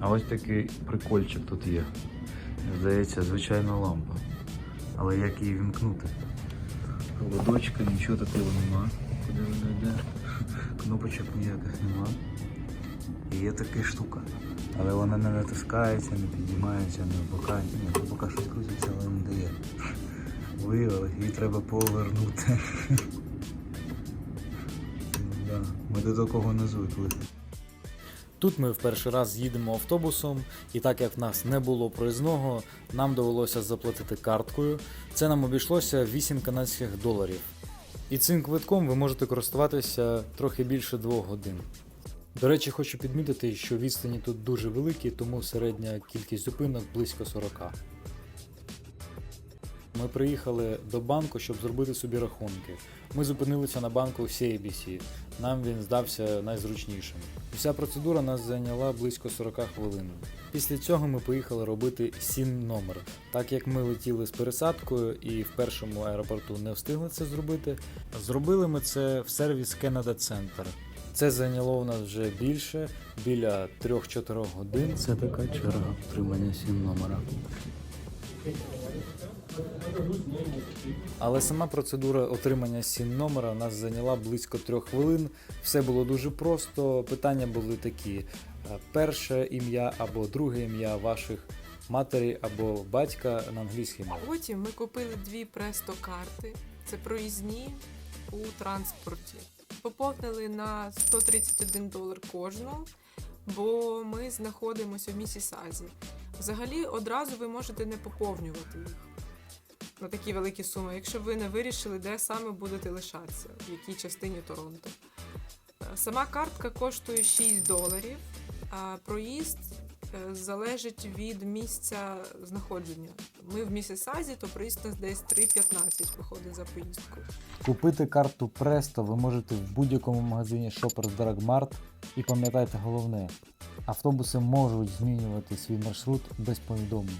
А ось такий прикольчик тут є. Здається, звичайна лампа. Але як її вімкнути? Проводочка, нічого такого нема. Куди вона йде? Кнопочок ніяких нема. І є така штука. Але вона не натискається, не піднімається, не бока. Ні, бока щось крутиться, але не дає. Виявилось, її треба повернути. Да. Ми до такого не звикли. Тут ми в перший раз їдемо автобусом, і так як в нас не було проїзного, нам довелося заплатити карткою. Це нам обійшлося 8 канадських доларів. І цим квитком ви можете користуватися трохи більше 2 годин. До речі, хочу підмітити, що відстані тут дуже великі, тому середня кількість зупинок близько 40. Ми приїхали до банку, щоб зробити собі рахунки. Ми зупинилися на банку CIBC. Нам він здався найзручнішим. Вся процедура нас зайняла близько 40 хвилин. Після цього ми поїхали робити сін номер. Так як ми летіли з пересадкою і в першому аеропорту не встигли це зробити, зробили ми це в сервіс Canada Center. Це зайняло у нас вже більше, біля 3-4 годин. Це така черга отримання сім номера. Але сама процедура отримання сім номера нас зайняла близько трьох хвилин. Все було дуже просто. Питання були такі: е, перше ім'я або друге ім'я ваших матері або батька на англійській мові. Потім ми купили дві престо-карти. Це проїзні у транспорті. Поповнили на 131 долар кожну, бо ми знаходимося в Місісазі. Взагалі, одразу ви можете не поповнювати їх на такі великі суми, якщо ви не вирішили, де саме будете лишатися, в якій частині Торонто. Е, Сама картка коштує 6 доларів, а проїзд залежить від місця знаходження. Ми в Місісазі, то приїзд десь 3,15 виходить за поїздку. Купити карту Престо ви можете в будь-якому магазині Shoppers Drug Mart. І пам'ятайте головне, автобуси можуть змінювати свій маршрут без повідомлень.